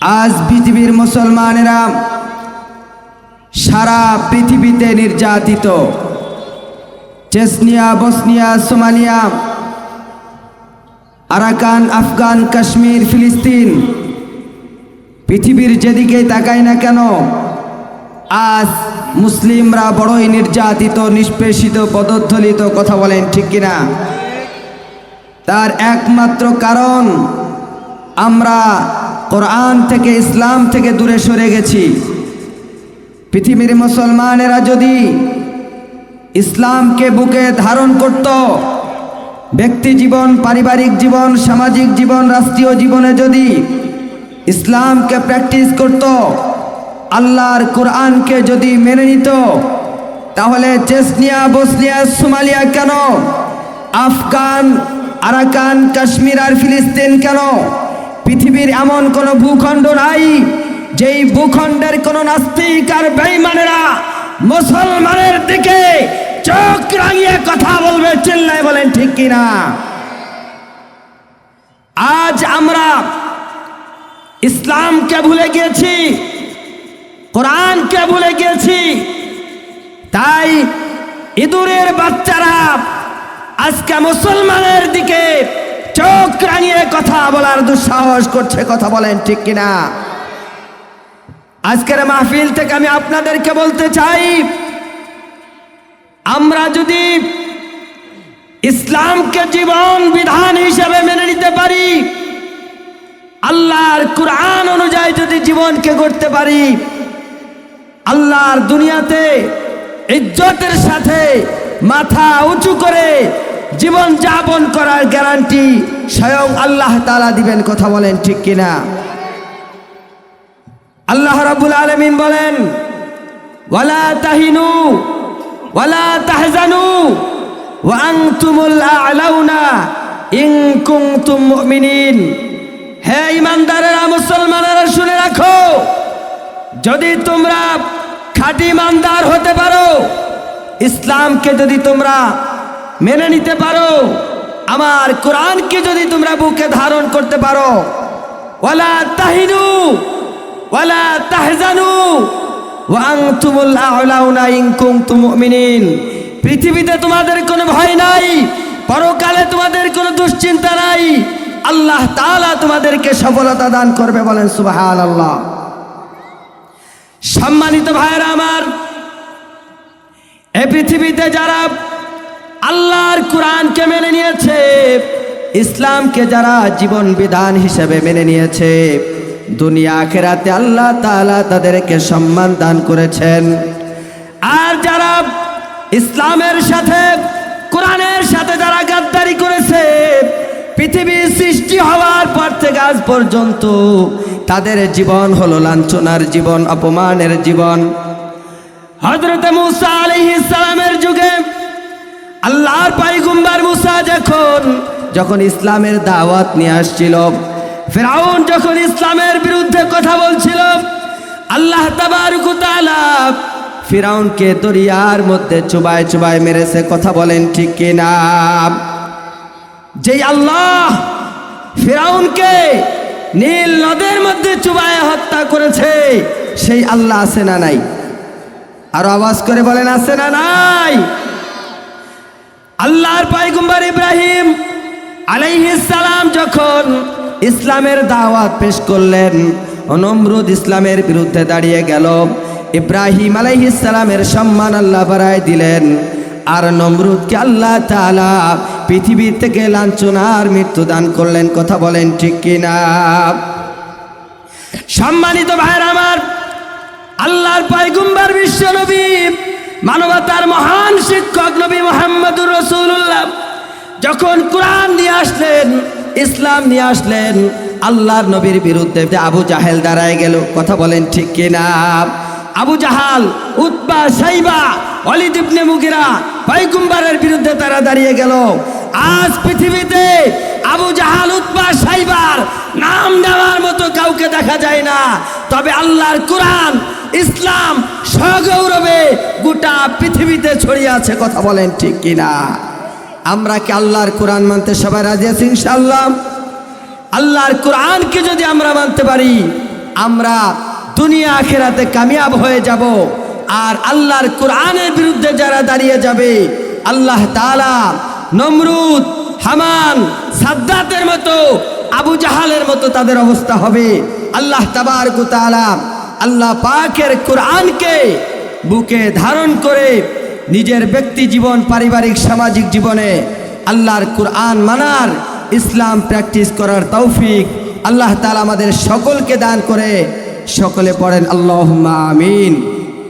আজ পৃথিবীর মুসলমানেরা সারা পৃথিবীতে নির্যাতিত। Chechnya, Bosnia, Somalia, Arakan, Afghan, Kashmir, ফিলিস্তিন, পৃথিবীর যেদিকে তাকাই না কেন, আজ মুসলিমরা বড়ই নির্যাতিত, নিষ্পেষিত, পদধ্বলিত কথা বলেন ঠিক কিনা? তার একমাত্র কারণ আমরা কোরআন থেকে ইসলাম থেকে দূরে সরে গেছি। পৃথিবীর মুসলমানেরা যদি ইসলামকে বুকে ধারণ করত, ব্যক্তি জীবন, পারিবারিক জীবন, সামাজিক জীবন, রাষ্ট্রীয় জীবনে যদি ইসলামকে প্র্যাকটিস করত, আল্লাহর কোরআনকে যদি মেনে নিত, তাহলে চেসনিয়া, বসনিয়া, সোমালিয়া কেন? আফগান, আরাকান, কাশ্মীর আর ফিলিস্তিন কেন? পৃথিবীর এমন কোনো ভূখণ্ড নাই, যেই ভূখণ্ডের কোনো নাস্তিক আর বেঈমানেরা মুসলমানের দিকে চোখ রাঙিয়ে কথা বলবে, চিল্লায় বলেন, ঠিক কিনা? আজ আমরা ইসলামকে ভুলে গিয়েছি, কোরআনকে ভুলে গিয়েছি, তাই ইঁদুরের বাচ্চারা আজকে মুসলমানের দিকে চোখ রাঙিয়ে কথা বলার দুঃসাহস করছে, কথা বলেন ঠিক কিনা? আজকের মাহফিল থেকে আমি আপনাদেরকে বলতে চাই, আমরা যদি ইসলামকে জীবন বিধান হিসেবে মেনে নিতে পারি, আল্লাহর কোরআন অনুযায়ী যদি জীবনকে গড়তে পারি, আল্লাহর দুনিয়াতে ইজ্জতের সাথে মাথা উঁচু করে জীবন যাপন করার গ্যারান্টি স্বয়ং আল্লাহ তালা দিবেন, কথা বলেন ঠিক কিনা? আল্লাহ রাব্বুল আলামিন বলেন, ওয়ালা তাহিনু, ওয়ালা তাহজানু, ওয়া আনতুমুল আ'লাউনা ইন কুনতুম মুমিনিন। হে ইমানদারেরা, মুসলমানেরা, শুনে রাখো, যদি তোমরা খাঁটি ইমানদার হতে পারো, ইসলামকে যদি তোমরা মেনে নিতে পারো। আমার কোরআনকে যদি তোমরা বুকে ধারণ করতে পারো, ওয়ালা তাহিনু ওয়ালা তাহজানু, ওয়া আনতুমুল আ'লাউনা ইন কুনতুম মুমিনিন। পৃথিবীতে তোমাদের কোনো ভয় নাই, পরকালে তোমাদের কোনো দুশ্চিন্তা নাই। আল্লাহ তাআলা তোমাদেরকে সফলতা দান করবে বলেন সুবহানাল্লাহ। সম্মানিত ভাইয়েরা আমার এই পৃথিবীতে যারা আল্লাহর কোরআনকে মেনে নিয়েছে, ইসলামকে যারা জীবন বিধান হিসেবে মেনে নিয়েছে, দুনিয়া, আখেরাতে আল্লাহ তাআলা তাদেরকে সম্মান দান করেছেন। আর যারা ইসলামের সাথে, কোরআনের সাথে যারা গাদ্দারি করেছে পৃথিবীর সৃষ্টি হওয়ার পর থেকে আজ পর্যন্ত তাদের জীবন হলো লাঞ্ছনার জীবন, অপমানের জীবন। হজরত মুসা আলাইহিস ইসলামের যুগে আল্লাহর পাইগুম্বার মুসা যখন যখন ইসলামের দাওয়াত নিয়ে আসছিল, ফেরাউন যখন ইসলামের বিরুদ্ধে কথা বলছিল, আল্লাহ তাবারক তাআলা ফিরাউনকে দরিয়ার মধ্যে চুবায় চুবায় মেরেছে, কথা বলেন ঠিক কিনা যেই আল্লাহ ফিরাউনকে নীল নদের মধ্যে চুবায় হত্যা করেছে, সেই আল্লাহ আছে না নাই? আর আওয়াজ করে বলেন, আছে না নাই? আল্লাহর পাইগুম্বার ইব্রাহিম সালাম যখন ইসলামের দাওয়াত পেশ করলেন নমরুদ ইসলামের বিরুদ্ধে দাঁড়িয়ে গেল। ইব্রাহিম সালামের সম্মান আল্লাহ বাড়ায় দিলেন। আর নমরুদকে আল্লাহ তাআলা পৃথিবীর থেকে লাঞ্ছনার মৃত্যু দান করলেন, কথা বলেন ঠিক কিনা? সম্মানিত ভাইয়ের আমার, আল্লাহর পাইগুম্বার বিশ্ব নবী মানবতার মহান শিক্ষক নবী মোহাম্মদুর রসুল্লাহ যখন কোরআন নিয়ে আসলেন, ইসলাম নিয়ে আসলেন, আল্লাহর নবীর বিরুদ্ধে আবু জাহেল দাঁড়ায় গেল, কথা বলেন ঠিক কিনা? আবু জাহাল উৎপা সাইবা অলিদ মুগিরা পাইকুম্বারের বিরুদ্ধে তারা দাঁড়িয়ে গেল। আজ পৃথিবীতে আবু জাহাল উৎপা সাইবার নাম নেওয়ার মতো কাউকে দেখা যায় না। তবে আল্লাহর কোরআন, ইসলাম সগৌরবে গোটা পৃথিবীতে ছড়িয়ে আছে, কথা বলেন ঠিক কিনা? আমরা কি আল্লাহর কোরআন মানতে সবাই রাজি আছি ইনশাআল্লাহ? আল্লাহর কোরআনকে যদি আমরা মানতে পারি, আমরা দুনিয়া আখেরাতে কামিয়াব হয়ে যাব। আর আল্লাহর কোরআনের বিরুদ্ধে যারা দাঁড়িয়ে যাবে, আল্লাহ তাআলা নমরুদ হামান, সাদ্দাতের মতো, আবু জাহালের মতো তাদের অবস্থা হবে। আল্লাহ তাবার কুতালাম আল্লাহ পাকের কোরআনকে বুকে ধারণ করে নিজের ব্যক্তি জীবন, পারিবারিক, সামাজিক জীবনে আল্লাহর কোরআন মানার ইসলাম প্র্যাকটিস করার তৌফিক আল্লাহ তালা আমাদের সকলকে দান করে সকলে পড়েন আল্লাহ আমিন।